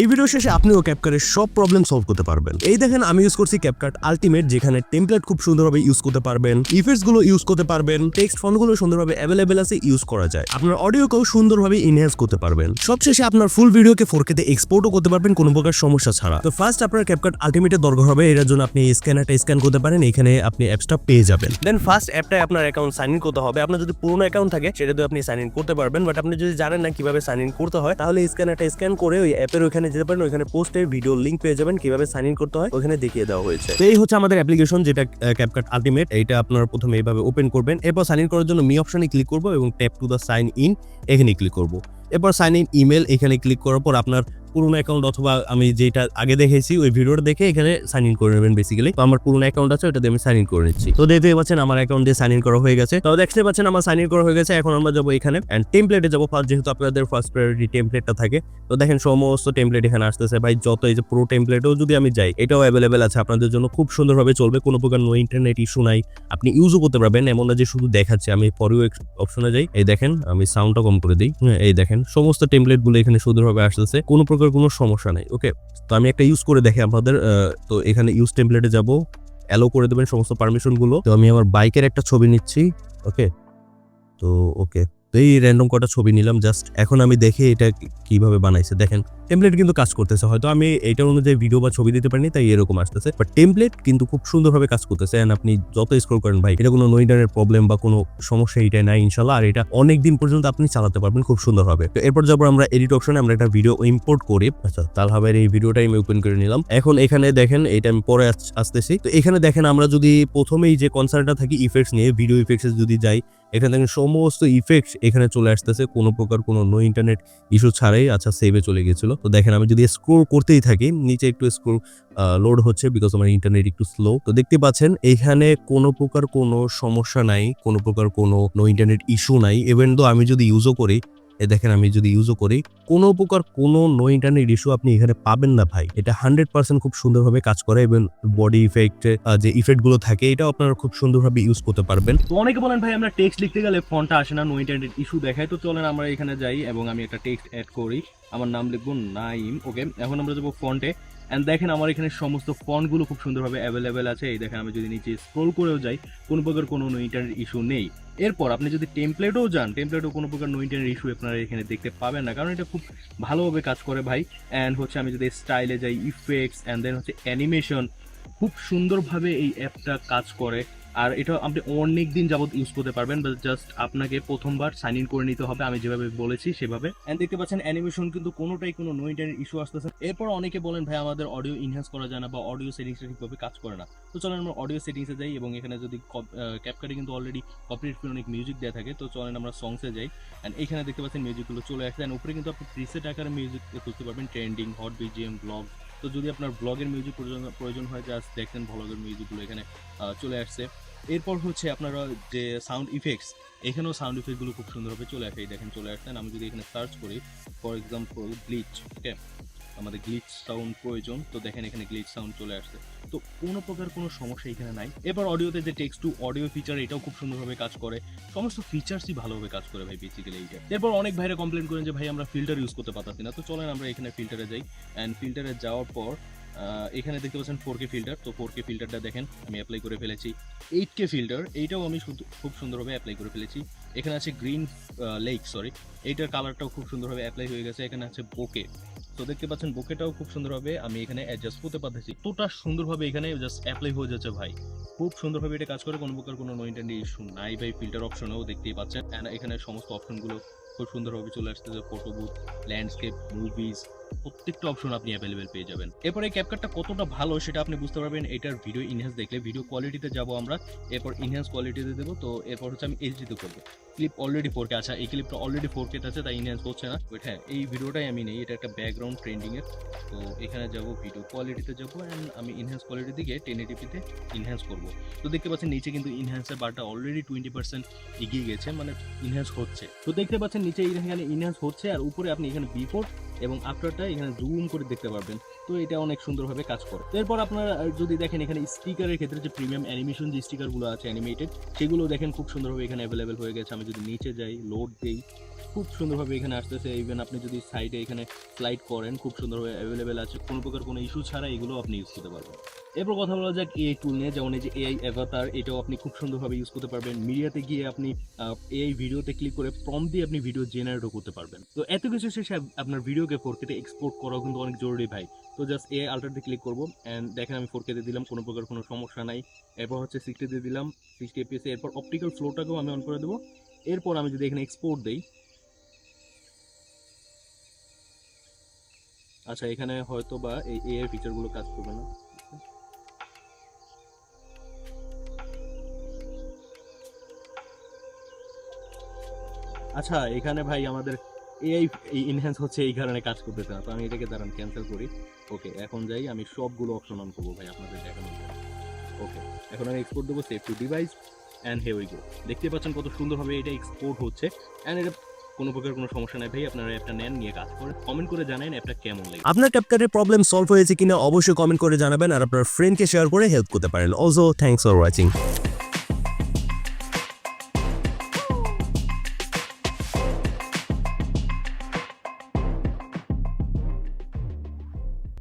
এই ভিডিও শেষে আপনিও ক্যাপকার্টের সব প্রবলেম সলভ করতে পারবেন। এই দেখেন, আমি ইউজ করছি ক্যাপকার্ট আলটিমেট যেখানে টেমপ্লেট খুব সুন্দরভাবে ইউজ করতে পারবেন ইফেক্টসগুলো ইউজ করতে পারবেন টেক্সট ফন্টগুলো সুন্দরভাবে অ্যাভেলেবেল আছে ইউজ করা যায়। আপনার অডিওকেও সুন্দরভাবে ইনহ্যান্স করতে পারবেন। সবশেষে আপনার ফুল ভিডিওকে ফোর কেতে এক্সপোর্টও করতে পারবেন, কোনো প্রকার সমস্যা ছাড়া। তো ফার্স্ট আপনার ক্যাপকার্ট আলটিমেটের দরকার হবে এর জন্য আপনি স্ক্যানারটা স্ক্যান করতে পারেন, এখানে আপনি অ্যাপসটা পেয়ে যাবেন। দেন ফার্স্ট অ্যাপটায় আপনার অ্যাকাউন্ট সাইন ইন করতে হবে। আপনার যদি পুরোনো অ্যাকাউন্ট থাকে সেটা দিয়ে আপনি সাইন ইন করতে পারবেন বাট আপনি যদি জানেন না কীভাবে সাইন ইন করতে হয়, তাহলে স্ক্যানারটা স্ক্যান করে ওই অ্যাপের ওখানে যেতে পারেন ওখানে পোস্টের ভিডিও লিঙ্ক পেয়ে যাবেন, কীভাবে সাইন ইন করতে হয় ওখানে দেখিয়ে দেওয়া হয়েছে। তো এই হচ্ছে আমাদের অ্যাপ্লিকেশন যেটা ক্যাপকাট আলটিমেট এটা আপনারা প্রথমে এইভাবে ওপেন করবেন, এরপর সাইন ইন করার জন্য মি অপশনে ক্লিক করব এবং tap to the sign in এখানে ক্লিক করব। এরপর সাইন ইন ইমেল এখানে ক্লিক করার পর আপনার পুরোনো অ্যাকাউন্ট অথবা আমি যেটা আগে দেখেছি ওই ভিডিওটা দেখে এখানে সাইন ইন করে নেবেন বেসিক্যালি তো আমার পুরোনো অ্যাকাউন্ট আছে ওটা দিয়ে আমি সাইন ইন করে নিচ্ছি। তো দেখতে পাচ্ছেন আমার অ্যাকাউন্ট দিয়ে সাইন ইন করা হয়ে গেছে। তো দেখতে পাচ্ছেন আমার সাইন ইন করা হয়ে গেছে এখন আমরা যাব এখানে। অ্যান্ড টেমপ্লেটে যাব ফার্স্ট যেহেতু আপনাদের ফার্স্ট প্রায়োরিটি টেমপ্লেটটা থাকে। তো দেখেন সমস্ত টেমপ্লেট এখানে আসতেছে। ভাই যত এই যে পুরো টেমপ্লেটেও যদি আমি যাই এটাও অ্যাভেলেবেল আছে। আপনাদের জন্য খুব সুন্দরভাবে চলবে। কোনো প্রকার নো ইন্টারনেট ইস্যু নাই। আপনি ইউজও করতে পারবেন। এমন না যে শুধু দেখাচ্ছে। আমি পরেও অপশনে যাই। এই দেখেন আমি সাউন্ডটা কম করে দিই। হ্যাঁ, এই দেখেন সমস্ত টেমপ্লেটগুলো এখানে সুন্দরভাবে আসতেছে। কোনো প্রকার কোনো সমস্যা নেই ওকে তো আমি একটা ইউজ করে দেখি আপনাদের তো এখানে ইউজ টেমপ্লেটে যাব অ্যালো করে দেবেন সমস্ত পারমিশনগুলো তো আমি আমার বাইকের একটা ছবি নিচ্ছি ওকে তো ওকে তো এই র্যান্ডম কটা ছবি নিলাম জাস্ট এখন আমি দেখে এটা কীভাবে বানাইছে। দেখেন টেমপ্লেট কিন্তু কাজ করতেছে। হয়তো আমি এইটার অনুযায়ী ভিডিও বা ছবি দিতে পারিনি, তাই এরকম আসতেছে। বাট টেমপ্লেট কিন্তু খুব সুন্দরভাবে কাজ করতেছে। And আপনি যত স্ক্রল করেন, ভাই, এটা কোনো নো ইন্টারনেট প্রবলেম বা কোনো সমস্যা এটাই নাই ইনশাল্লাহ আর এটা অনেক দিন পর্যন্ত আপনি চালাতে পারবেন, খুব সুন্দরভাবে। তো এরপর যাব আমরা এডিট অপশনে আমরা একটা ভিডিও ইম্পোর্ট করি। আচ্ছা তাহলে এই ভিডিওটা আমি ওপেন করে নিলাম। এখন এখানে দেখেন, এটা আমি পরে আস- আসতেছি। তো এখানে দেখেন, আমরা যদি প্রথমেই যে কনসার্টটা থাকি ইফেক্টস নিয়ে ভিডিও ইফেক্টস যদি যাই, এখানে দেখেন সমস্ত ইফেক্টস এখানে চলে আসতেছে, কোনো প্রকার কোনো নো ইন্টারনেট ইস্যু ছাড়াই আচ্ছা সেভে চলে গেছিল তো দেখেন আমি যদি স্ক্রোল করতেই থাকি, নিচে একটু স্ক্রোল লোড হচ্ছে বিকজ আমার ইন্টারনেট একটু স্লো তো দেখতে পাচ্ছেন, এখানে কোনো প্রকার কোনো সমস্যা নাই, কোনো প্রকার কোনো নো ইন্টারনেট ইস্যু নাই। ইভেন দো আমি যদি ইউজও করি এ দেখেন আমি যদি ইউজও করি, কোনো প্রকার কোনো নো ইন্টারনেট ইস্যু আপনি এখানে পাবেন না ভাই। এটা হান্ড্রেড পার্সেন্ট খুব সুন্দরভাবে কাজ করে এবং বডি ইফেক্ট যে ইফেক্টগুলো থাকে, এটাও আপনারা খুব সুন্দরভাবে ইউজ করতে পারবেন। তো অনেকে বলেন, ভাই, আমরা টেক্সট লিখতে গেলে ফোনটা আসে না নো ইন্টারনেট ইস্যু দেখায়। তো চলেন আমরা এখানে যাই এবং আমি একটা টেক্সট অ্যাড করি। আমার নাম লিখব নাইম ওকে এখন আমরা যাব ফন্টে অ্যান্ড দেখেন আমার এখানে সমস্ত ফন্টগুলো খুব সুন্দরভাবে অ্যাভেলেবেল আছে। এই দেখেন আমি যদি নিচে স্ক্রোল করেও যাই, কোনো প্রকার কোনো নো ইন্টারনেট ইস্যু নেই। এরপর আপনি যদি টেমপ্লেটও যান টেমপ্লেটও কোনো প্রকার নো ইন্টারনেট ইস্যু আপনারা এখানে দেখতে পাবেন না, কারণ এটা খুব ভালোভাবে কাজ করে ভাই। অ্যান্ড হচ্ছে আমি যদি স্টাইলে যাই ইফেক্টস অ্যান্ড দেন হচ্ছে অ্যানিমেশন খুব সুন্দরভাবে এই অ্যাপটা কাজ করে। আর এটা আপনি অনেক দিন যাবত ইউজ করতে পারবেন বাট জাস্ট আপনাকে প্রথমবার সাইন ইন করে নিতে হবে, আমি যেভাবে বলেছি সেভাবে। এন্ড দেখতে পাচ্ছেন অ্যানিমেশন কিন্তু কোনোটাই কোনো নো ইন্টারনেট ইস্যু আসতেছে এরপর অনেকে বলেন, ভাই, আমাদের অডিও ইনহ্যান্স করা যায় না বা অডিও সেটিংসটা ঠিকভাবে কাজ করে না। তো চলেন আমরা অডিও সেটিংসে যাই, এবং এখানে যদি ক্যাপকাটে কিন্তু অলরেডি কপিরাইট ফ্রি অনেক মিউজিক দেওয়া থাকে, তো চলেন আমরা সংসে যাই। অ্যান্ড এখানে দেখতে পাচ্ছেন মিউজিকগুলো চলে আসছে। অ্যান্ড উপরে কিন্তু আপনি প্রিসেট আকারে মিউজিক খুঁজতে পারবেন ট্রেন্ডিং হট বিজিএম ব্লগ তো যদি আপনার ব্লগের মিউজিক প্রয়োজন প্রয়োজন হয় জাস্ট দেখেন ব্লগের মিউজিকগুলো এখানে চলে আসছে। এরপর হচ্ছে আপনারা যে সাউন্ড ইফেক্টস এখানেও সাউন্ড ইফেক্টগুলো খুব সুন্দরভাবে চলে আসে। দেখেন, চলে আসছেন আমি যদি এখানে সার্চ করি ফর এক্সাম্পল ব্লিচ ওকে আমাদের গ্লিচ সাউন্ড প্রয়োজন। তো দেখেন এখানে গ্লিচ সাউন্ড চলে আসছে। তো কোনো প্রকার কোনো সমস্যা এখানে নাই। এবার অডিওতে যে টেক্সট টু অডিও ফিচার এটাও খুব সুন্দরভাবে কাজ করে। সমস্ত ফিচার্সই ভালোভাবে কাজ করে ভাই বেসিক্যালি এইটা। এরপর অনেক ভাইরা কমপ্লেন করেন যে, ভাই, আমরা ফিল্টার ইউজ করতে পারতাছি না। তো চলেন আমরা এখানে ফিল্টারে যাই। অ্যান্ড ফিল্টারে যাওয়ার পর এখানে দেখতে পাচ্ছেন ফোর কে ফিল্টার তো ফোর কে ফিল্টারটা দেখেন, আমি অ্যাপ্লাই করে ফেলেছি। এইট কে ফিল্টার এইটাও আমি খুব সুন্দরভাবে অ্যাপ্লাই করে ফেলেছি। এখানে আছে গ্রিন লেক সরি এইটার কালারটাও খুব সুন্দরভাবে অ্যাপ্লাই হয়ে গেছে। এখানে আছে বোকে তো দেখতে পাচ্ছেন, বোকেটাও খুব সুন্দর সুন্দরভাবে আমি এখানে অ্যাডজাস্ট করতে পারতেছি। তোটা সুন্দরভাবে এখানে জাস্ট অ্যাপ্লাই হয়ে যাচ্ছে ভাই। খুব সুন্দরভাবে এটা কাজ করে, কোনো প্রকার কোনো নো ইন্টারনেট ইস্যু নাই ভাই। ফিল্টার অপশনও দেখতেই পাচ্ছেন। এখানে সমস্ত অপশনগুলো খুব সুন্দরভাবে চলে আসতেছে ফটো বুথ ল্যান্ডস্কেপ মুভিজ প্রত্যেকটা অপশন আপনি অ্যাভেলেবেল পেয়ে যাবেন। এরপর এই ক্যাপকাটটা কতটা ভালো সেটা আপনি বুঝতে পারবেন। এটার ভিডিও ইনহ্যান্স দেখলে ভিডিও কোয়ালিটিতে যাব আমরা, এরপর ইনহ্যান্স কোয়ালিটিতে দেবো, তো এরপর হচ্ছে আমি এইচডিতে করব। ক্লিপ অলরেডি ফোর কে আচ্ছা এই ক্লিপটা অলরেডি ফোর কে আছে, তাই ইনহ্যান্স করছে না। বাট হ্যাঁ এই ভিডিওটাই আমি নেই, এটা একটা ব্যাকগ্রাউন্ড ট্রেন্ডিং এর। তো এখানে যাব ভিডিও কোয়ালিটিতে যাব অ্যান্ড আমি ইনহ্যান্স কোয়ালিটি দিকে টেন এটিপিতে ইনহ্যান্স করব। তো দেখতে পাচ্ছেন, নিচে কিন্তু ইনহ্যান্সের বারটা অলরেডি টোয়েন্টি পার্সেন্ট এগিয়ে গেছে মানে ইনহ্যান্স হচ্ছে। তো দেখতে পাচ্ছেন, নিচে এখানে ইনহ্যান্স হচ্ছে, আর উপরে আপনি এখানে বিফোর এবং আফটারটা এখানে জুম করে দেখতে পারবেন। তো এটা অনেক সুন্দরভাবে কাজ করে। এরপর আপনারা যদি দেখেন এখানে স্টিকারের ক্ষেত্রে যে প্রিমিয়াম অ্যানিমেশন যে স্টিকারগুলো আছে অ্যানিমেটেড সেগুলো দেখেন খুব সুন্দরভাবে এখানে অ্যাভেলেবেল হয়ে গেছে। আমি যদি নিচে যাই লোড দেই খুব সুন্দরভাবে এখানে আসতেছে। ইভেন আপনি যদি সাইডে এখানে স্লাইড করেন, খুব সুন্দরভাবে অ্যাভেলেবেল আছে। কোনো প্রকার কোনো ইস্যু ছাড়া এগুলো আপনি ইউজ করতে পারবেন। এরপর কথা বলা যাক এআই টুল নিয়ে, যেমন এই যে এআই অ্যাভাতার এটাও আপনি খুব সুন্দরভাবে ইউজ করতে পারবেন। মিডিয়াতে গিয়ে আপনি এআই ভিডিওতে ক্লিক করে প্রম দিয়ে আপনি ভিডিও জেনারেটও করতে পারবেন। তো এত কিছু শেষে আপনার ভিডিওকে ফোর কেতে এক্সপোর্ট করাও কিন্তু অনেক জরুরি ভাই। তো জাস্ট এআই আল্ট্রাতে ক্লিক করব। অ্যান্ড দেখেন আমি ফোর কেতে দিলাম, কোনো প্রকার কোনো সমস্যা নাই। এরপর হচ্ছে সিক্সটিতে দিলাম সিক্সটি এপিএসে এরপর অপটিক্যাল ফ্লোটাকেও আমি অন করে দেবো। এরপর আমি যদি এখানে এক্সপোর্ট দেই আচ্ছা এখানে হয়তো বা এই এআই ফিচারগুলো কাজ করবে না। আচ্ছা এখানে ভাই আমাদের এআই ইনহ্যান্স হচ্ছে এই কারণে কাজ করতেছে না, তো আমি এটাকে দাঁড়ান ক্যান্সেল করি। ওকে এখন যাই, আমি সবগুলো অপশন অন করব ভাই আপনাদের দেখানোর জন্য। ওকে এখন আমি এক্সপোর্ট দেবো save to device and here we go দেখতে পাচ্ছেন কত সুন্দরভাবে এটা এক্সপোর্ট হচ্ছে। অ্যান্ড এটা কোনো প্রকার কোনো সমস্যা নাই। ভাই, আপনারা অ্যাপটা নেন, নিয়ে কাজ করেন। কমেন্ট করে জানেন অ্যাপটা কেমন লাগে আপনার ক্যাপকাটের প্রবলেম সলভ হয়েছে কিনা অবশ্যই কমেন্ট করে জানাবেন আর আপনার ফ্রেন্ডকে শেয়ার করে হেল্প করতে পারেন। Also thanks for watching